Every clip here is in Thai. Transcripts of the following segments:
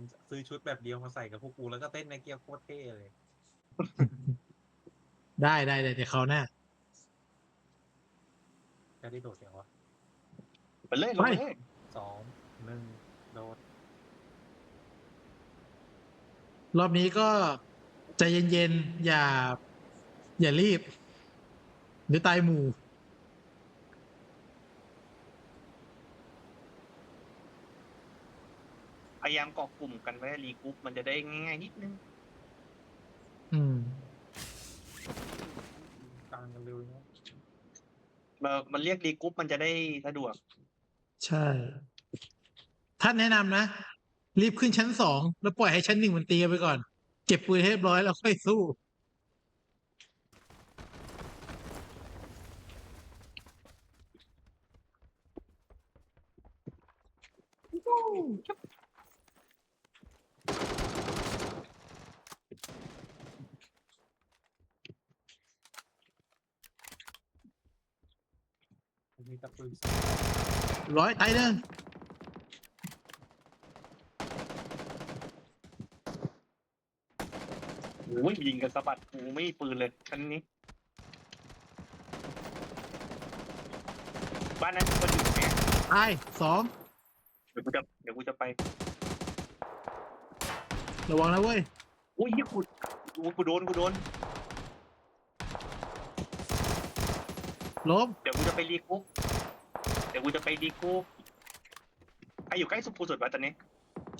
มึงซื้อชุดแบบเดียวมาใส่กับพวกกูแล้วก็เต้นในเกียร์โคตรเท่เลย ได้ได้ได้เดี๋ยวเขาวหน้า จะได้โดดเสียงวะไปเลยลงไปเลยสองหนึ่งโดดรอบนี้ก็ใจเย็นๆ อย่า อย่ารีบเดี๋ยวตายหมู่ พยายามเกาะกลุ่มกันไว้รีกรุ๊ปมันจะได้ง่ายๆนิดนึงอืมกลางกันเร็วเนาะเอ่อมันเรียกรีกรุ๊ปมันจะได้สะดวก ใช่ ท่านแนะนำนะ รีบขึ้นชั้นสอง แล้วปล่อยให้ชั้นหนึ่งมันตีกันไปก่อน เก็บปืนให้เรียบร้อยแล้วค่อยสู้ มีตะปืนร้อยตายหนึ่งโอ้ยยิงกันสะบัดกูไม่มีปืนเลยชั้นนี้ บ้านนั้นคนอยู่ไหมตายสองเดี๋ยวกูจะเดี๋ยวกูจะไประวังนะเว้ยอุ้ยกูกูกูโดนกูโดน ล้มเดี๋ยวกูจะไปรีกรุ๊ปเดี๋ยวกูจะไปรีกรุ๊ปใครอยู่ใกล้สุภูสุดวะตอนนี้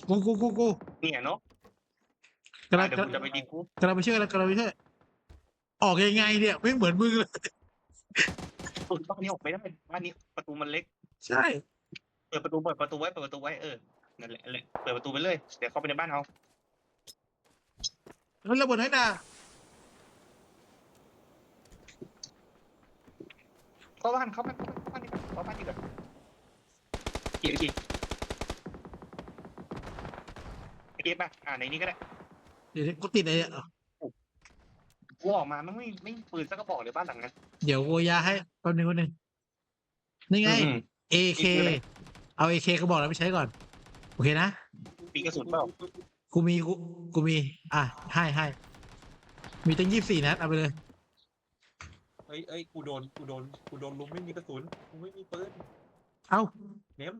กูกูกูกูเนี่ยเนาะกำลังเดี๋ยวกูจะไปรีกรุ๊ปกำลังไปช่วยแล้วกำลังไปช่วยออกยังไงเนี่ยไม่เหมือนมึงเลยปืนบ้านนี้ออกไม่ได้บ้านนี้ประตูมันเล็ก ใช่เปิดประตูเปิดประตูไว้เปิดประตูไว้เออนั่นแหละนั่นแหละเปิดประตูไปเลยเดี๋ยวเข้าไปในบ้านเขาแล้วระเบิดให้น่ะ เข้าบ้านเข้าบ้านเข้าบ้านนี่ก่อนเข้าบ้านนี่ก่อนเกียร์เกียร์ไอเกียร์ป่ะอ่าในนี้ก็ได้เดี๋ยวกูติดไอ้กูออกมามันไม่ไม่มีปืนสักกระบอกเลยบ้านหลังนั้นเดี๋ยวโอยาให้แป๊บนึงแป๊บนึงนี่ไง อืม AK นี่คืออะไร เอา AK ก็บอกแล้วไปใช้ก่อน โอเคนะ มีกระสุนเปล่ากูมีกูกูมี อะให้ให้มีตั้งยี่สี่นัดเอาไปเลยเอ้ยเอ้ยกูโดนกูโดนกูโดนลุมไม่มีกระสุนกูไม่มีปืนเอ้า เนม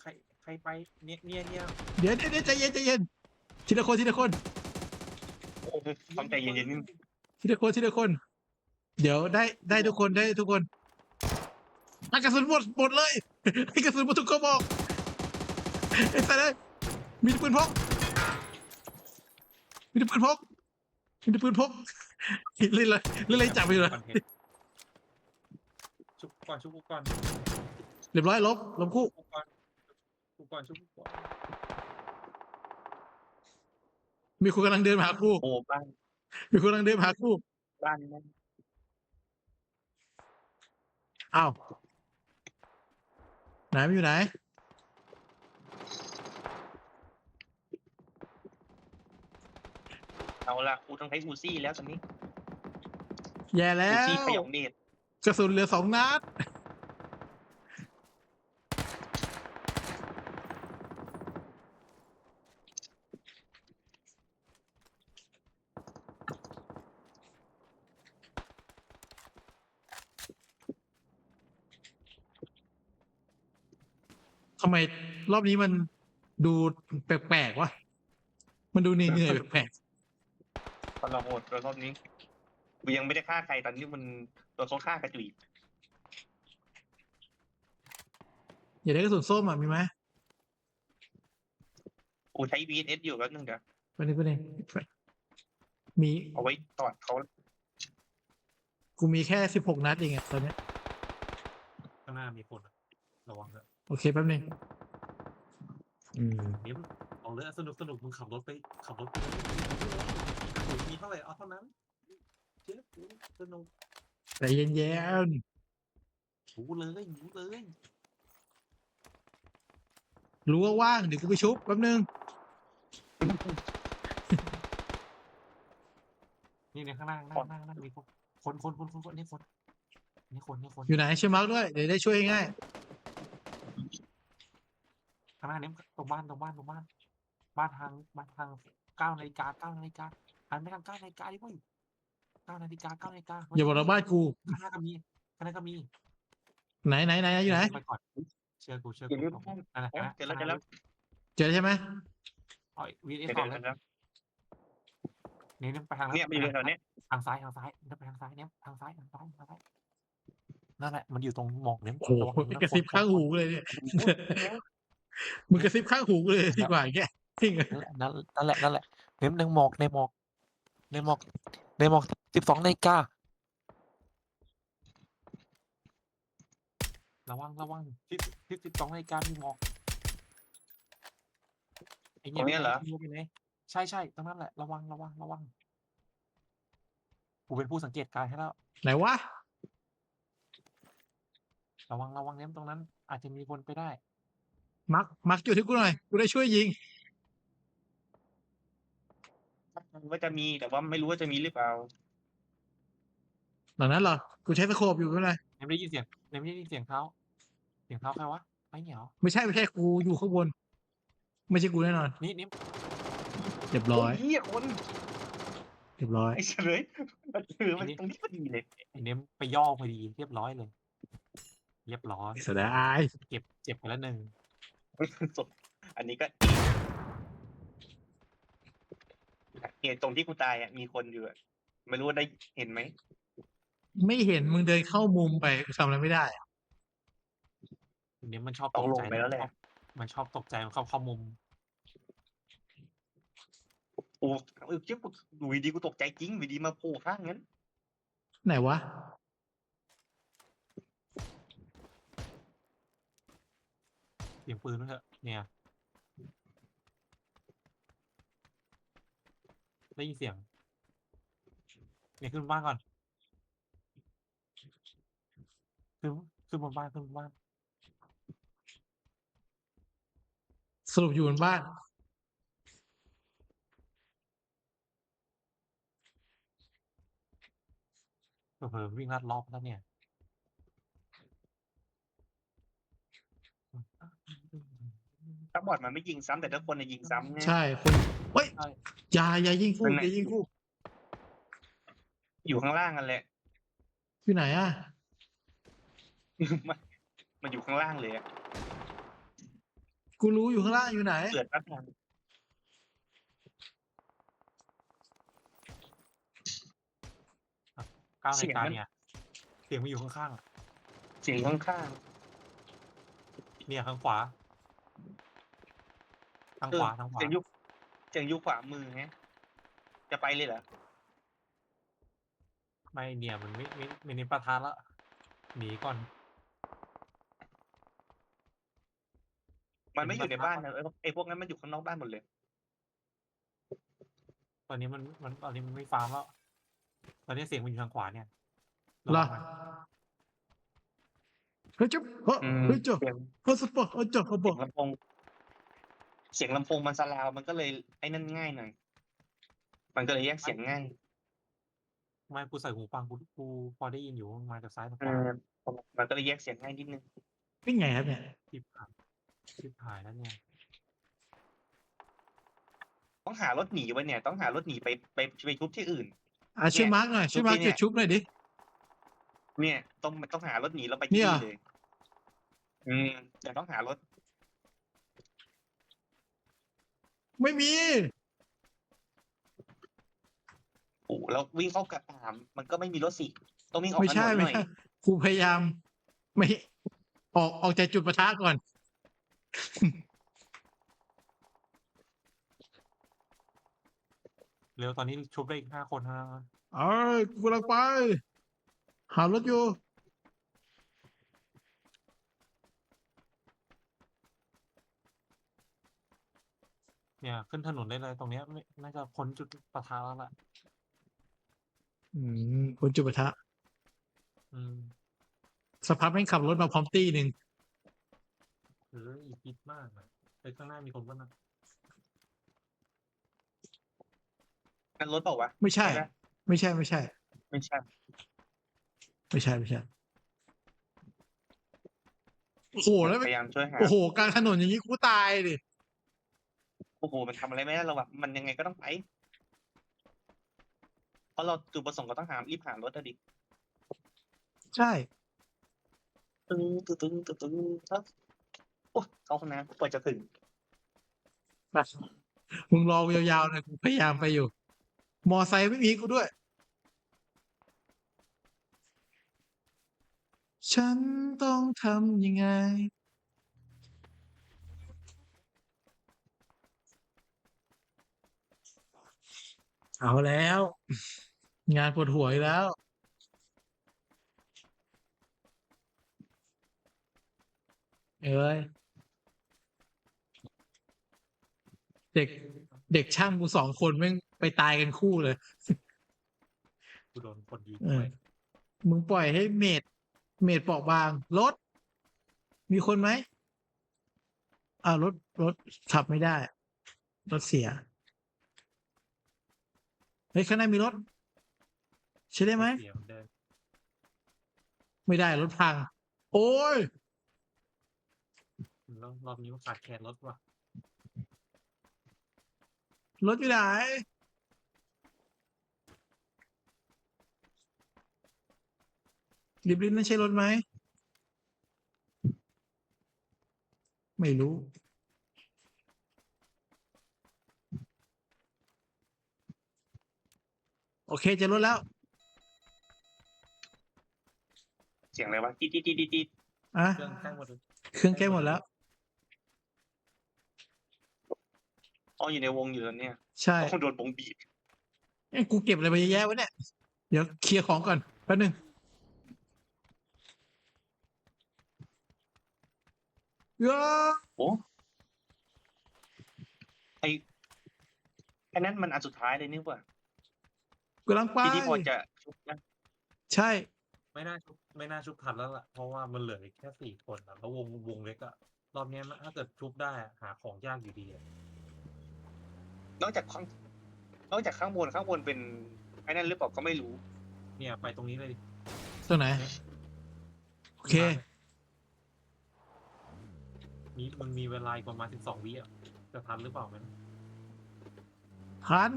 ใครใครไปเนี่ยเนี่ยเนี่ยเดี๋ยวเดี๋ยวเดี๋ยวใจเย็นใจเย็นทีละคนทีละคนทำใจเย็นๆนิดนึงทีละคนทีละคน เดี๋ยวได้ได้ทุกคนได้ทุกคนให้กระสุนหมดหมดเลยให้กระสุนหมดทุกกระบอกไอ้สัตว์เลยมีแต่ปืนพกมีแต่ปืนพกมีแต่ปืนพก เล่นเลยเล่นอะไรจับไปอยู่เลยคอนเทนต์ชุบก่อนชุบกูก่อนเรียบร้อยลบลบคู่ชุบกูก่อนชุบกูก่อนชุบกูก่อนมีคนกำลังเดินมาหาคู่โอ้บ้านมีคนกำลังเดินมาหาคู่บ้านนั้นอ้าวไหนมันอยู่ไหนเอาละกูต้องใช้อูซี่แล้วตอนนี้ แย่แล้อูวซี่ขยองเดชกระสุนเหลือสองนัด ทำไมรอบนี้มันดูแปลกๆวะ มันดูเหนื่อยๆแปลกตอนเราโหดแล้วรอบนี้ กูยังไม่ได้ฆ่าใครตอนนี้มันโดนเขาฆ่ากระจุยๆอย่าได้กระสุนส้มอะมีไหมกูใช้ VSS อยู่แล้วนึงเดี๋ยวไปหนึ่งไปหนึ่งมีเอาไว้ตอดเขากูมีแค่สิบหกนัดเองอะตอนเนี้ยข้างหน้ามีคนอะระวังเถอะโอเคแป๊บนึงอืมเนมเอาเลยสนุกสนุกมึงขับรถไปขับรถไปกระสุนมีเท่าไหร่เอาเท่านั้น เจ๊สนุกใจเย็นหูเลยหูเลยๆรู้ว่าว่างเดี๋ยวกูไปชุบแป๊บนึง นี่ในข้างหน้าข้างหน้าข้างหน้ามีคนคนคนคนคนคนนี่คนนี่คนนี่คนอยู่ไหนช่วยมาร์กด้วย เดี๋ยวได้ช่วยง่ายข้างหน้าเนี้ยตรงบ้านตรงบ้านตรงบ้านมาทางมาทางเก้านาฬิกาเก้านาฬิกาหันไปทางเก้านาฬิกาดิเว้ย เก้านาฬิกาเก้านาฬิกาอย่าบอกเราบ้านกูข้างหน้าก็มีข้างหน้าก็มีไหนไหนไหนอยู่ไหนไปก่อนเชื่อกูเชื่ออย่ากูลืมตรงห้องนั่นแหละเอ้ยเจอแล้วเจอแล้วเจอใช่ไหมเอาวีเอสเดี๋ยวก่อนเดี๋ยวเลยเดี๋ยวเนี่ยเนี่ยไปทางเนี่ยมันอยู่แถวๆเนี้ยทางซ้ายทางซ้ายเนี่ยไปทางซ้ายเนี่ยทางซ้ายทางซ้ายทางซ้ายนั่นแหละมันอยู่ตรงหมอกเนี่ยโอ้โหระวังนกระซิบข้างหูเลยเนี่ยมึงกระซิบข้างหูเลยดีกว่าแกจริงอะนั่นนั่นแหละนั่นแหละเนี่ยในหมอกในหมอก ในหมอกในหมอกสิบสองนาฬิการะวังระวังที่ที่สิบสองนาฬิกามีหมอกไอ้ตรงเนี้ยเหรอไอ้เงี้ยไปไหนใช่ใช่ตรงนั้นแหละระวังระวังระวังกูเป็นผู้สังเกตการณ์ให้แล้ว ไหนวะ ระวังระวังเน้มตรงนั้น อาจจะมีคนไปได้ มัก มักอยู่ที่กูหน่อย กูได้ช่วยยิง ว่าจะมีแต่ว่าไม่รู้ว่าจะมีหรือเปล่าหลังนั้นเหรอ กูใช้สโคปอยู่ไม่เป็นไรเน้มได้ยินเสียงเน้มได้ยินเสียงเท้าเสียงเท้าใครวะไม่เหนียวไม่ใช่ไม่ใช่กูอยู่ข้างบน ไม่ใช่กูแน่นอนนี่นี่เรียบร้อยโเหี้ยคนเรียบร้อยไอ้เฉลยมันคือมันตรงนี้พอดีเลยไอ้เน้มไปย่อพอดีเรียบร้อยเลย เรียบร้อยเสียดายเก็บเจ็บไปแล้วหนึ่งศพอันนี้ก็ เหตุตรงที่กูตายอะมีคนอยู่อะไม่รู้ว่าได้เห็นไหมไม่เห็นมึงเดินเข้ามุมไปกูทำอะไรไม่ได้อะเน้มมันชอบต้ตองกลงใจไปแล้วแหละมันชอบตกใจมันเข้าเข้ามุมโอ้เออเจ้ากูดูดีๆกูตกใจจริงวีดีมาโผล่ข้างงั้นไหนวะเสียงปืนด้วยเถอะเนี่ย ได้ยินเสียงเนี่ยขึ้นบ้านก่อนขึ้นขึ้นบนบ้านขึ้นบนบ้านสรุปอยู่บนบ้าน เผลอๆวิ่งลัดรอบแล้วเนี่ย ถ้าบอดมันไม่ยิงซ้ำแต่ถ้าคนน่ะยิงซ้ำเนี่ยใช่คนเฮ้ยใช่อย่าอย่ายิงกูเป็นไงอย่ายิงกูอยู่ข้างล่างกันแหละอยู่ไหนอะมันมันอยู่ข้างล่างเลยอะกูรู้อยู่ข้างล่างอยู่ไหนเกิดแป๊บนึงเก้าเสีนายงฬิกามันเนี่ย เสียงมันอยู่ข้างๆอะเสียงข้างเนี่ยข้างขวา ทางๆเอขอวาทางขวาเสียงยุคเสียงยุคขวามือไงจะไปเลยเหรอไม่เนี่ยมันไม่ไม่ไม่เน้นประทานละหนีก่อน มันไม่อยู่ในเห็นปะบ้านนะเออไอ้พวกนั้นมันอยู่ข้างนอกบ้านหมดเลย ตอนนี้มันมันตอนนี้มันไม่ฟาร์มแล้วตอนนี้เสียงมันอยู่ทางขวาเนี่ยเหรอระวังมันเฮ้ยจุ๊บเฮ้ยอืมเฮ้ยจุ๊บเสียงเฮ้ยสปอร์ตเฮ้ยจุ๊บเขาบเสีอยกงลำโพง เสียงลำโพงมันสลาวมันก็เลยไอ้นั่นง่ายหน่อย มันก็เลยแยกเสียงง่ายไม่กูใส่หูฟังกูกูพอได้ยินอยู่ว่ามันมาจากซ้ายทางขเอวาอมันก็เลยแยกเสียงง่ายนิดนึงนี่ไงครับเนี่ย ทิพหายทิพหายแล้วเนี่ย ต้องหารถหนีไว้เนี่ย ต้องหารถหนีไปไปไปทุบที่อื่น อะช่วยมาร์กหน่อยช่วยมาร์กเมื่จุอกี้เนี่ยดชุบหน่อยดิ เนี่ย ต้องต้องหารถหนีแล้วไปเนี่ที่ยนี่เลย อืมแต่ต้องหารถ ไม่มี โอ้แล้ววิ่งเข้ากระตาม มันก็ไม่มีรถสิ ต้องวิ่งออกไม่ถนใช่นหไม่น่อย ใช่กูพยายาม ไม่ ออกออกจากจุดประทะก่อน เร็วตอนนี้ชุบได้อีกห้าคนเท่านั้นนะเอ้ยกูกำลังไป หารถอยู่ เนี่ยขึ้นถนนได้เลยตรงเนี้ยไม่น่าจะพ้นจุดประทะแล้วล่ะ อืมคนจุดประทะอืมสภาพแม่งขับรถมาพร้อมตี้หนึ่งหรืออีกพิดมากนะไอ้ข้างหน้ามีคนบ้างนะนั่นรถเปล่าวะ ไม่ใช่ ใช่ไหม ไม่ใช่ไม่ใช่ ไม่ใช่ ไม่ใช่ไม่ใช่โอ้โหแล้วพยายามช่วยหาโอ้โหกลางถนนอย่างนี้กูตายดิ โโอ้โห มันทำอะไรไม่ได้เราแบบมันยังไงก็ต้องไป เพราะเราจุดประสงค์ก็ต้องหารีบหารถอะดิ ใช่ ตึงตึงตึงตึงตึงครับโอ้เข้าห้องน้ำกว่าจะถึง มึงรอยาวๆหนะกูพยายามไปอยู่ มอไซค์ไม่มีให้กูด้วย ฉันต้องทำยังไง เอาแล้ว งานปวดหัวอีกแล้ว เอ้ย เด็กเด็กช่างกูสองคนแม่งไปตายกันคู่เลย กูโดนคนยิงเอด้อ วยมึงปล่อยให้เมดเมดเปราะบาง รถ มีคนไหมอ่าวรถรถขับไม่ได้ รถเสีย เฮ้ยข้างในมีรถใช่ได้ไหม เสียงเดินไม่ได้รถพัง โอ้ยแล้วรอบนี้มันขาดแคลนรถว่ะรถอยู่ไหน ริบลินนั่นใช่รถไหม ไม่รู้ โอ เคเจะรถแล้ว เสียงอะไรวะตีดตีดตีดตีดอะ เครื่องใกล้หมดเลยเครื่องแก้หมดแล้ว อ๋ออยู่ในวงอยู่แล้วเนี่ยใช่คงโดนปงบีบเอ้ยกูเก็บอะไรไปเยอะแยะวะเนี่ย เดี๋ยวเคลียร์ของก่อนแป๊บนึง เยอะโอ้ไอไอ้นั่นมันอันสุดท้ายเลยนี่หว่า กำลังไปที่ที่พอจะชุบนะใช่ ไม่น่าชุบไม่น่าชุบทันแล้วล่ะ เพราะว่ามันเหลืออีกแค่สี่คนอะแล้ววงวงเล็กอะรอบเนี้ยมันถ้าเกิดชุบได้อะหาของยากอยู่ดีอะนอกจากข้างนอกจากข้างบนข้างบนเป็นไอ้นั่นหรือเปล่าก็ไม่รู้ เนี่ยไปตรงนี้เลยดิตรงไหน โอเค มีมันมีเวลาอีกประมาณสิบสองวิอะจะทันหรือเปล่ามัน ทัน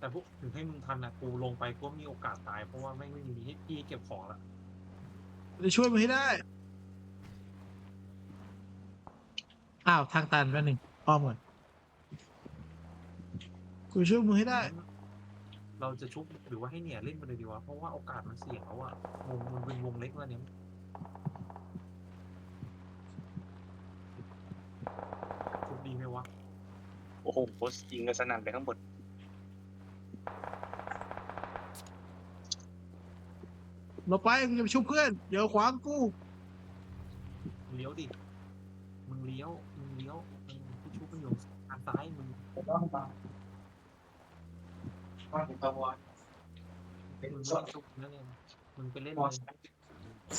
แต่พวกถึงให้มึงทันอะกูลงไปก็มีโอกาสตาย เพราะว่าไม่ไม่มีที่ที่เก็บของละจะช่วยมึงให้ได้อ้าวทางตันแป๊บนึงอ้อมก่อนกูช่วยมึงให้ได้ เราจะชุบหรือว่าให้เนี่ยเล่นไปเลยดีวะเพราะว่าโอกาสมันเสี่ยงแล้วอะวงมันเป็นวงเล็กแล้วเนี่ยชุบดีไหมวะโอ้โหโคตรยิงกันสนั่นไปข้างบน เราไปมึงจะไปช่วยเพื่อนเดี๋ยวขวางกูเลี้ยวดิ มึงเลี้ยว มึงเลี้ยวมึงผู้ชุบมันอยู่ทางซ้ายมึงผมต้องมาว่าผมกังวลเป็นมึงช่วไม่งต้องชุบนั่นเองมึงไปเล่นมอเลย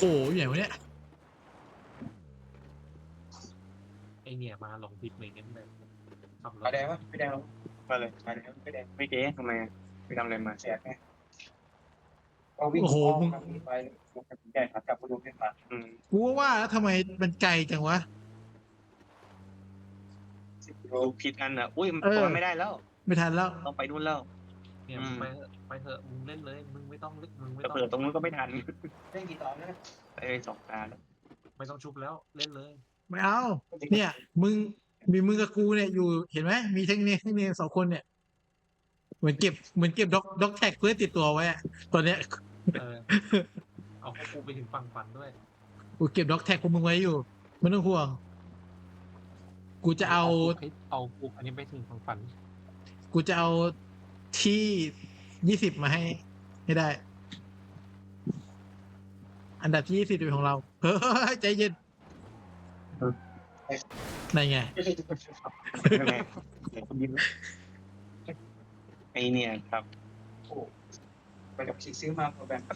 สโอ้ยอย่างวะเนี่ยไอเนี่ยมาลงผิดเหมือนกันเลยขับรไฟถแดงวะไฟแดงลงมาเลยไฟแดงไฟแดงไม่เจ๊ทำไมอะไปทำอะไรมาแสบไง ก็วิ่งโอ้โหอ้อมมึงทางนี้ไปลงกับแก่ขากลับไปดูขึ้นมาอืมกูก็ว่าแล้วทำไมมันไกลจังวะ สิบกิโลดูผิดอันอะ อุ้ยมันเออตัวไม่ได้แล้ว ไม่ทันแล้ว ต้องไปนู่นแล้ว เนี่ยอืม ไปเถอะไปเถอะมึงเล่นเลย มึงไม่ต้องเล่นมึงไม่แต่ต้องเผื่อตรงนู้นก็ไม่ทันเล่นกี่ตอนนะไปเลยสองตาแล้วไม่ต้องชุบแล้วเล่นเลย ไม่เอา เนี่ย มึงมีมึงกับกูเนี่ยอยู่เห็นไหมมีเทคนิคเทคนิคสองคนเนี่ย เหมือนเก็บเหมือนเก็บด็อกด็อกแท็กเพื่อติดตัวไว้อะตอนเนี้ยเออเอาพวกกูไปถึงฝั่งฝันด้วยกูเก็บด็อกแท็กพวกมึงไว้อยู่ไม่ต้องห่วง กูจะเอาให้เอากูอันนี้ไปถึงฝั่งฝันกูจะเอาที่ยี่สิบมาให้ ให้ได้ อันดับที่ยี่สิบเป็นของเราเฮ้ยใจเย็นไหนไง ยังไงไอเนี่ยครับโอ้ไปกับขี่ซื้อมาพอแบงค์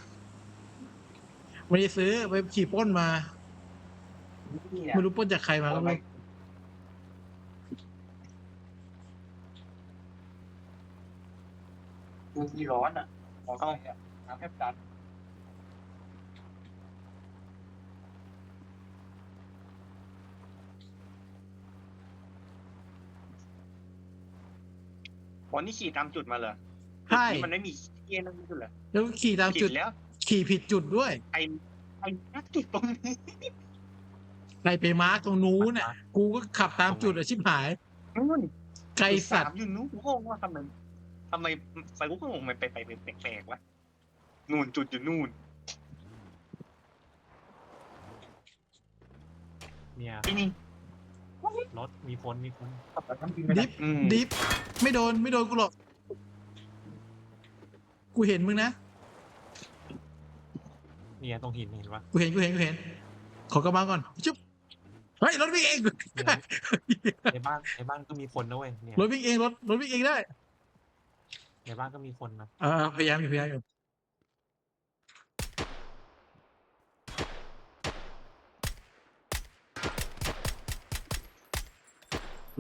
ไม่ได้ซื้อไปขี่ปล้นมานี่เนี่ยไม่รู้ปล้นจากใครมาก็ไม่รู้ดูที่ร้อนอะมอไซค์อะน้ำแทบดัน วันนี้ขี่ตามจุดมาเหรอใช่จุดนี้มันไม่มีเย็นนั่นจุดเหรอแล้วขี่ตามผิจุดดแล้วขี่ผิดจุดด้วยไอ้ไอ้นักจุดตรงนี้ใครไปมาร์กตรงนู้นน่ะ กูก็ขับตามจุดอะชิบหายนู่นไกลสัตจุดาว์มอยู่นู้นกูงงว่าทำไมทำไมไฟกูก็งงมันไปไปไปแปลกๆวะนู่นจุดอยู่นู่นเนี่ย ที่นี่ รถมีคนมีคนขับรถทั้งปีไม่ได้ดิฟอืมดิฟไม่โดนไม่โดนกูหรอก กูเห็นมึงนะ เนี่ยตรงหินเห็นปะกูเห็นกูเห็นกูเห็น ขอกระบังก่อนจุ๊บเฮ้ยรถวิ่งเอง เนี่ยในบ้านในบ้านก็มีคนนะเว้ยเนี่ยรถวิ่งเองรถรถวิ่งเองได้ ในบ้านก็มีคนนะเออพยายามอยู่พยายามอยู่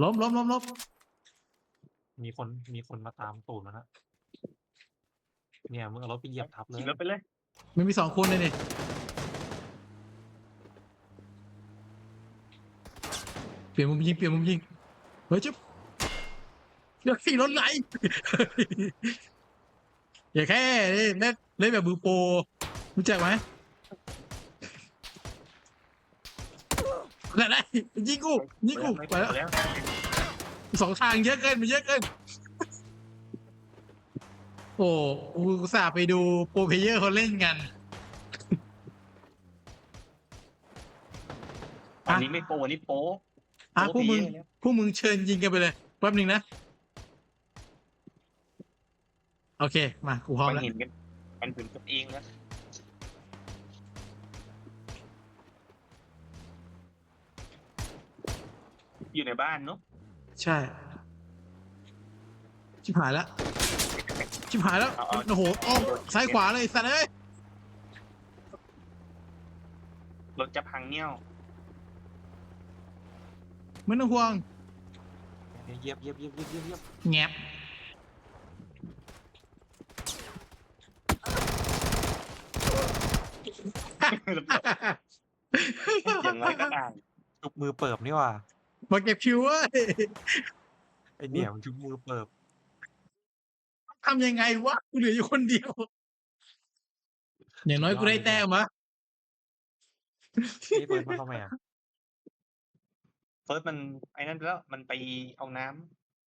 ล้มล้มล้มล้มมีคนมีคนมาตามตูดมันนะเนี่ยมึงเอารถไปเหยียบทับเลยขี่รถไปเลยมันมีสองคนเลยนี่เปลี่ยนมุมยิงเปลี่ยนมุมยิงเฮ้ยจุ๊บเดี๋ยวขี่รถไหล อย่าแค่เล่นเล่นเล่นแบบมือโปรรู้จักไหม นั่นไงยิงกูยิงกูไปแล้วแล้วสองทางเยอะเกินมันเยอะเกิน โอ้กูอุตส่าห์ไปดูโปรเพลเยอร์เขาเล่นกันอันนี้ไม่โปรอันนี้โปรอะพโปวรกมึงเพลเยอร์แล้วพวกมึงเชิญยิงกันไปเลยแป๊บหนึงนะ โอเค มากูพร้อมมันแล้วเห็นกันมันถึงตัวเองแล้ว อยู่ในบ้านเนาะใช่ ชิบหายแล้ว ชิบหายแล้วเอาเอาโอ้โหอ้อมซ้ายขวาเลยสัตว์เอ้ย รถจะพังเนี่ยไม่ต้องห่วงเนี่ยเหยียบเหยียบเหยียบเหยียบเหยียบเหยียบแงบอย่างไรก็ได้ชุบมือเปิบนี่หว่า มาเก็บคิวเว้ยไอเนี่ยมันชุบมือเปิบทำยังไงวะกูเหลืออยู่คนเดียว อย่างน้อยกูได้แต้มวะนี่เปิดมาเข้ามาอะเฟิร์สมันไอ้นั่นไปแล้วมันไปเอาน้